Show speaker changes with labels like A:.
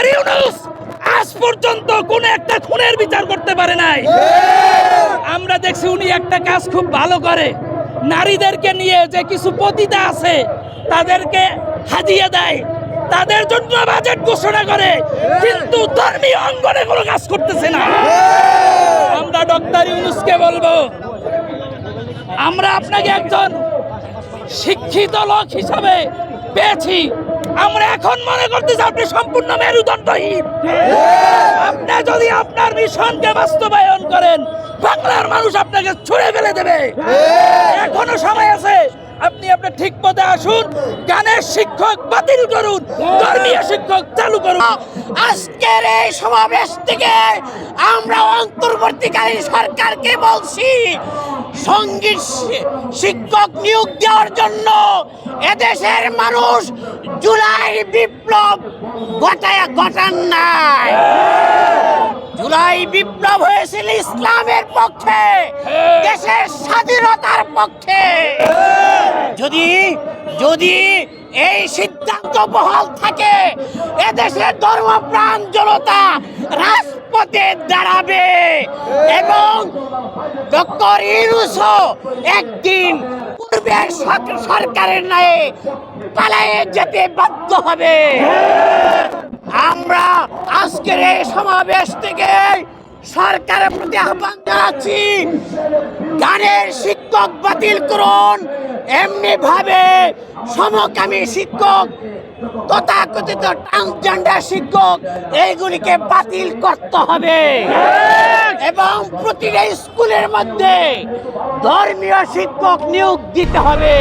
A: Doctor Yunus আজ পর্যন্ত কোন একটা খুনের বিচার করতে পারে নাই। আমরা দেখছি উনি একটা কাজ খুব ভালো করে। নারীদেরকে নিয়ে যে কিছু পতিতা আছে, তাদেরকে হাজিয়ে দেয়। তাদের জন্য বাজেট ঘোষণা করে, কিন্তু ধর্মীয় অঙ্গনে কোনো কাজ করতেছে না। আমরা ডক্টর ইউনুসকে বলব, আমরা আপনাকে একজন শিক্ষিত লোক হিসাবে পেয়েছি। আমরা এখন মনে করতেছি আপনি সম্পূর্ণ মেরুদণ্ডহীন। আপনি যদি আপনার মিশনকে বাস্তবায়ন করেন, বাংলার মানুষ আপনাকে ছুঁড়ে ফেলে দেবে। এখনও সময় আছে, আপনি আপনার ঠিক পথে আসুন, গানের শিক্ষক বাতিল করুন, ধর্মীয় শিক্ষক চালু করুন।
B: আজকের এই সমাবেশ থেকে আমরা অন্তর্বর্তীকালীন সরকারকে বলছি, সংগীত শিক্ষক নিয়োগ দেওয়ার জন্য এদেশের মানুষ জুলাই বিপ্লব ঘটায় ঘটান নাই। জুলাই বিপ্লব হয়েছিল ইসলামের পক্ষে, দেশের স্বাধীনতার পক্ষে। যদি যদি এই সিদ্ধান্ত বহাল থাকে এদেশের ধর্মপ্রাণ জনতা রাজপথে দাঁড়াবে এবং ডক্টর ইউনুসও একদিন পূর্বের সরকারের ন্যায় পালায়ে যেতে বাধ্য হবে। আমরা আজকের এই সমাবেশ থেকে সরকারের প্রতি আহ্বান জানাচ্ছি, গানের শিক্ষক বাতিল করুন এমনি ভাবে সমকামী শিক্ষক, তথাকথিত ট্রান্সজেন্ডার শিক্ষক, এইগুলিকে বাতিল করতে হবে। এবং প্রতিটা স্কুলের মধ্যে ধর্মীয় শিক্ষক নিয়োগ দিতে হবে।